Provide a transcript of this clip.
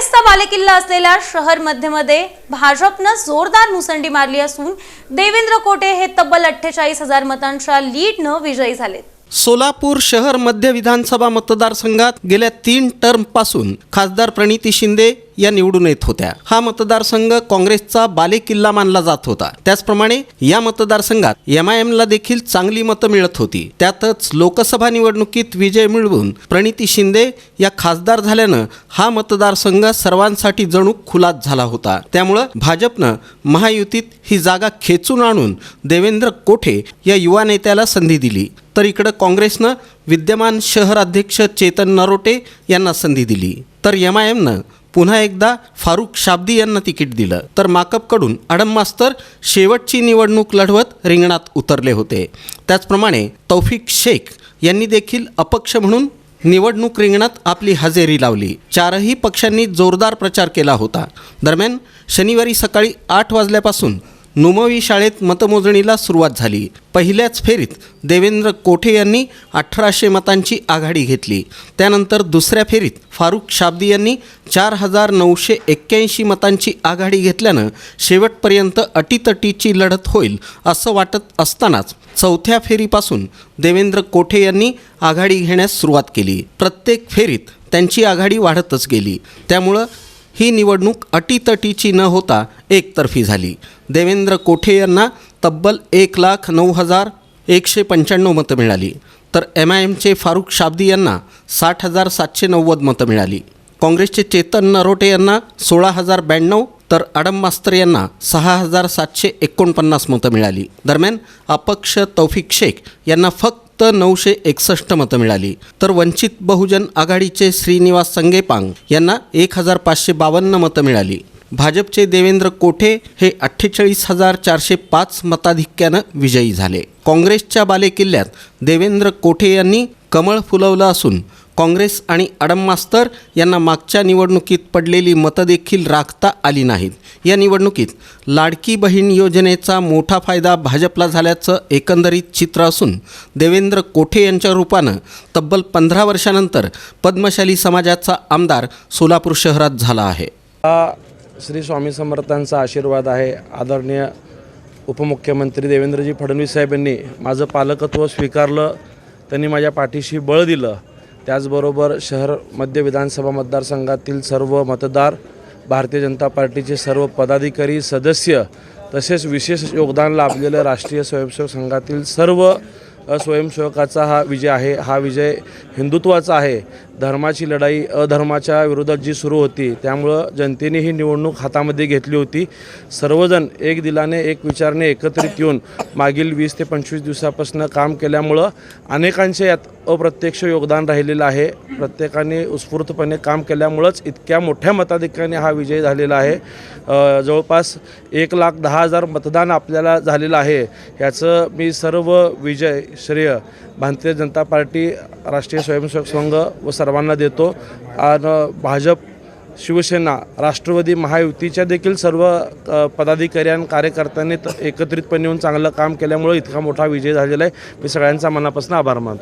काँग्रेसचा बालेकिल्ला असलेल्या शहर मध्यमध्ये भाजपनं जोरदार मुसंडी मारली असून देवेंद्र कोटे हे तब्बल अठ्ठेचाळीस हजार मतांच्या लीडनं विजयी झालेत. सोलापूर शहर मध्य विधानसभा मतदारसंघात गेल्या तीन टर्मपासून खासदार प्रणिती शिंदे या निवडून येत होत्या. हा मतदारसंघ काँग्रेसचा बालेकिल्ला मानला जात होता. त्याचप्रमाणे या मतदारसंघात एम आय एमला देखील चांगली मतं मिळत होती. त्यातच लोकसभा निवडणुकीत विजय मिळवून प्रणिती शिंदे या खासदार झाल्यानं हा मतदारसंघ सर्वांसाठी जणू खुलात झाला होता. त्यामुळं भाजपनं महायुतीत ही जागा खेचून आणून देवेंद्र कोठे या युवा नेत्याला संधी दिली. तर इकडं काँग्रेसनं विद्यमान शहर अध्यक्ष चेतन नरोटे यांना संधी दिली. तर एम आय एमनं पुन्हा एकदा फारुख शाब्दी यांना तिकीट दिलं. तर माकपकडून आडम मास्तर शेवटची निवडणूक लढवत रिंगणात उतरले होते. त्याचप्रमाणे तौफिक शेख यांनी देखील अपक्ष म्हणून निवडणूक रिंगणात आपली हजेरी लावली. चारही पक्षांनी जोरदार प्रचार केला होता. दरम्यान शनिवारी सकाळी आठ वाजल्यापासून नुमवी शाळेत मतमोजणीला सुरुवात झाली. पहिल्याच फेरीत देवेंद्र कोठे यांनी अठराशे मतांची आघाडी घेतली. त्यानंतर दुसऱ्या फेरीत फारुख शाब्दी यांनी चार हजार नऊशे एक्क्याऐंशी मतांची आघाडी घेतल्यानं शेवटपर्यंत अटीतटीची लढत होईल असं वाटत असतानाच चौथ्या फेरीपासून देवेंद्र कोठे यांनी आघाडी घेण्यास सुरुवात केली. प्रत्येक फेरीत त्यांची आघाडी वाढतच गेली. त्यामुळं ही निवडणूक अटीतटीची न होता एकतर्फी झाली. देवेंद्र कोठे यांना तब्बल एक लाख नऊ हजार एकशे पंच्याण्णव मतं मिळाली. तर एम आय एमचे फारुख शाब्दी यांना साठ हजार सातशे नव्वद मतं मिळाली. काँग्रेसचे चेतन नरोटे यांना सोळा हजार ब्याण्णव तर अडम मास्तर यांना सहा हजार सातशे एकोणपन्नास मतं मिळाली. दरम्यान अपक्ष तौफिक शेख यांना फक्त नऊशे एकसष्ट मतं मिळाली. तर वंचित बहुजन आघाडीचे श्रीनिवास संगेपांग यांना एक हजार पाचशे बावन्न मतं मिळाली. भाजपचे देवेंद्र कोठे हे अठ्ठेचाळीस हजार चारशे पाच मताधिक्यानं विजयी झाले. काँग्रेसच्या बालेकिल्ल्यात देवेंद्र कोठे यांनी कमळ फुलवलं असून काँग्रेस आणि अडम मास्तर यांना मागच्या निवडणुकीत पडलेली मतंदेखील राखता आली नाहीत. या निवडणुकीत लाडकी बहीण योजनेचा मोठा फायदा भाजपला झाल्याचं एकंदरीत चित्र असून देवेंद्र कोठे यांच्या रूपानं तब्बल पंधरा वर्षानंतर पद्मशाली समाजाचा आमदार सोलापूर शहरात झाला आहे. श्री स्वामी समर्थांचा आशीर्वाद आहे. आदरणीय उपमुख्यमंत्री देवेंद्रजी फडणवीस साहेबांनी माझं पालकत्व स्वीकारलं. त्यांनी माझ्या पाठीशी बळ दिलं. त्याचबरोबर शहर मध्य विधानसभा मतदारसंघातील सर्व मतदार भारतीय जनता पार्टीचे सर्व पदाधिकारी सदस्य तसेच विशेष योगदान लाभलेलं राष्ट्रीय स्वयंसेवक संघातील सर्व स्वयंसेवकाचा हा विजय आहे. हा विजय हिंदुत्वाचा आहे. धर्माची लढाई अधर्माच्या विरोधात जी सुरू होती त्यामुळं जनतेने ही निवडणूक हातामध्ये घेतली होती. सर्वजण एक दिलाने एक विचारने एकत्रित येऊन मागील वीस ते पंचवीस दिवसापासून काम केल्यामुळं अनेकांचे यात अप्रत्यक्ष योगदान राहिलेलं आहे. प्रत्येकाने उत्स्फूर्तपणे काम केल्यामुळंच इतक्या मोठ्या मताधिक्याने हा विजय झालेला आहे. जवळपास एक लाख दहा हजार मतदान आपल्याला झालेलं आहे. याचं मी सर्व विजय श्रेय भारतीय जनता पार्टी राष्ट्रीय स्वयंसेवक संघ व सर्व सर्वांना देतो. आणि भाजप शिवसेना राष्ट्रवादी महायुतीच्या देखील सर्व पदाधिकारी आणि कार्यकर्त्यांनी एकत्रितपणे येऊन चांगलं काम केल्यामुळे इतका मोठा विजय झालेला आहे. मी सगळ्यांचा मनापासून आभार मानतो.